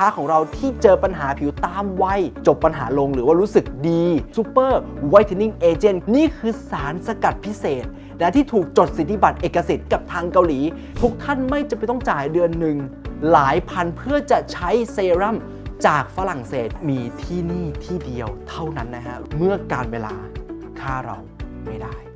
ค้าของเราที่เจอปัญหาผิวตามวัยจบปัญหาลงหรือว่ารู้สึกดีซูเปอร์ไวท์เทนนิ่งเอเจนต์นี่คือสารสกัดพิเศษ และที่ถูกจดสิทธิบัตรเอกสิทธิ์กับทางเกาหลี ทุกท่านไม่จะไปต้องจ่ายเดือนหนึ่งหลายพันเพื่อจะใช้เซรั่มจากฝรั่งเศสมีที่นี่ที่เดียวเท่านั้นนะฮะเมื่อการเวลาค่าเราไม่ได้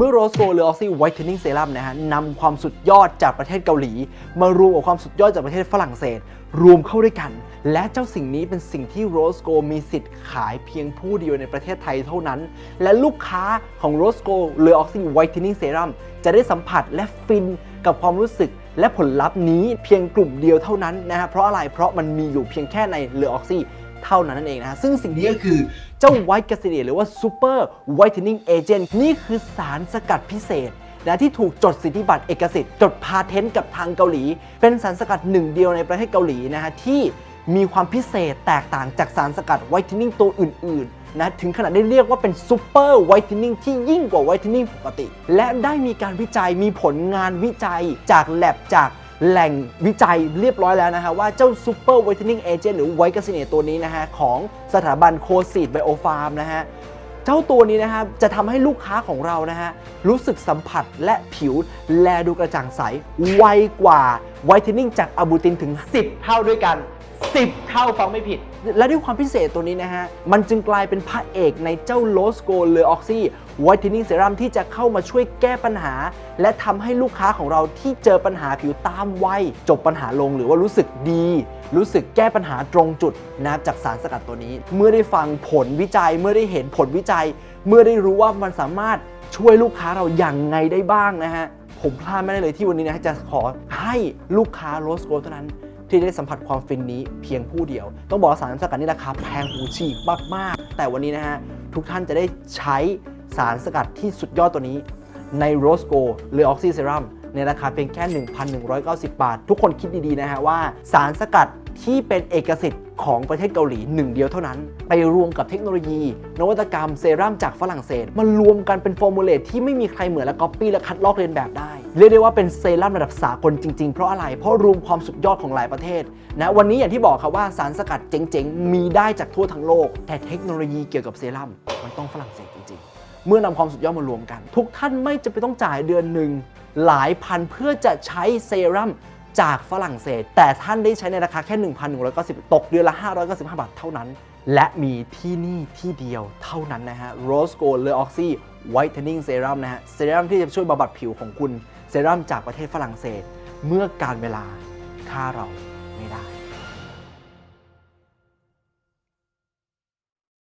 เมื่อโรสโกหรือออกซี่ไวท์เทนนิ่งเซรั่มนะฮะนำความสุดยอดจากประเทศเกาหลี มารวมกับความสุดยอดจากประเทศฝรั่งเศส รวมเข้าด้วยกัน และเจ้าสิ่งนี้เป็นสิ่งที่โรสโกมีสิทธิ์ขายเพียงผู้เดียวในประเทศไทยเท่านั้น และลูกค้าของโรสโกหรือออกซี่ไวท์เทนนิ่งเซรั่มจะได้สัมผัสและฟินกับความรู้สึก และผลลัพธ์นี้เพียงกลุ่มเดียวเท่านั้นนะฮะเพราะอะไรเพราะมันมีอยู่เพียงแค่ในเลอออกซี่เท่านั้นนั่นเองนะฮะซึ่งสิ่งนี้ก็คือเจ้าไวท์ก c ซิเนหรือว่าซูเปอร์ไวท์เทนนิ่งเอเจนต์นี่คือสารสกัดพิเศษนะที่ถูกจดสิทธิบัตรเอกสิทธิ์จดพาเทนต์กับทางเกาหลี เป็นสารสกัดหนึ่งเดียวในประเทศเกาหลีนะฮะที่มีความพิเศษแตกต่างจากสารสกัดไวท์เทนนิ่งตัวอื่น นะถึงขนาดได้เรียกว่าเป็นซูเปอร์ไวท์เทนนิ่งที่ยิ่งกว่าไวท์เทนนิ่งปกติ และได้มีการวิจัยมีผลงานวิจัยจากแลบจากแหล่งวิจัยเรียบร้อยแล้วนะฮะว่าเจ้าซูเปอร์ไวท์เทนนิ่งเอเจนต์หรือไวท์ก c ซิเนตตัวนี้นะฮะของสถาบันโคซีดไบโอฟาร์มนะฮะเจ้าตัวนี้นะครับจะทำให้ลูกค้าของเรานะฮะรู้สึกสัมผัสและผิวแลดูกระจ่างใส ไวกว่าไวท์เทนนิ่งจากอะบูตินถึง 10 เท่าด้วยกัน 10 เท่าฟังไม่ผิด และด้วยความพิเศษตัวนี้นะฮะ มันจึงกลายเป็นพระเอกในเจ้าโลสโกเลอออกซี่ไวท์เทนนิ่งเซรั่มที่จะเข้ามาช่วยแก้ปัญหา และทำให้ลูกค้าของเราที่เจอปัญหาผิวตามวัยจบปัญหาลงหรือว่ารู้สึกดี รู้สึกแก้ปัญหาตรงจุดนับจากสารสกัดตัวนี้ เมื่อได้ฟังผลวิจัย เมื่อได้เห็นผลวิจัย เมื่อได้รู้ว่ามันสามารถช่วยลูกค้าเราอย่างไงได้บ้างนะฮะผมพลาดไม่ได้เลยที่วันนี้นะจะขอให้ลูกค้าโรสโกเท่านั้น ที่ได้สัมผัสความฟินนี้เพียงผู้เดียว ต้องบอกว่าสารสกัดนี่ราคาแพงหูฉีกมากๆ แต่วันนี้นะฮะ ทุกท่านจะได้ใช้สารสกัดที่สุดยอดตัวนี้ในโรสโกหรือออกซิเซรัมในราคาเพียงแค่ 1,190 บาท ทุกคนคิดดี ๆ นะฮะว่าสารสกัด ที่เป็นเอกสิทธิ์ของประเทศเกาหลีหนึ่งเดียวเท่านั้น ไปรวมกับเทคโนโลยี นวัตกรรมเซรั่มจากฝรั่งเศสมารวมกันเป็นฟอร์มูลเลตที่ไม่มีใครเหมือนและก๊อปปี้และคัดลอกเลียนแบบได้ เรียกได้ว่าเป็นเซรั่มระดับสากลจริงๆ เพราะอะไร เพราะรวมความสุดยอดของหลายประเทศนะวันนี้อย่างที่บอกครับว่าสารสกัดเจ๋งๆ มีได้จากทั่วทั้งโลก แต่เทคโนโลยีเกี่ยวกับเซรั่มมันต้องฝรั่งเศสจริงๆ เมื่อนำความสุดยอดมารวมกัน ทุกท่านไม่จะไปต้องจ่ายเดือนหนึ่งหลายพันเพื่อจะใช้เซรั่ม จากฝรั่งเศส แต่ท่านได้ใช้ในราคาแค่ 1,190 ตกเดือนละ 595 บาทเท่านั้น และมีที่นี่ที่เดียวเท่านั้นนะฮะ Rose Gold l e o x y Whitening Serum นะฮะ เซรั่มที่จะช่วยบำบัดผิวของคุณ เซรั่มจากประเทศฝรั่งเศส เมื่อการเวลาค่าเราไม่ได้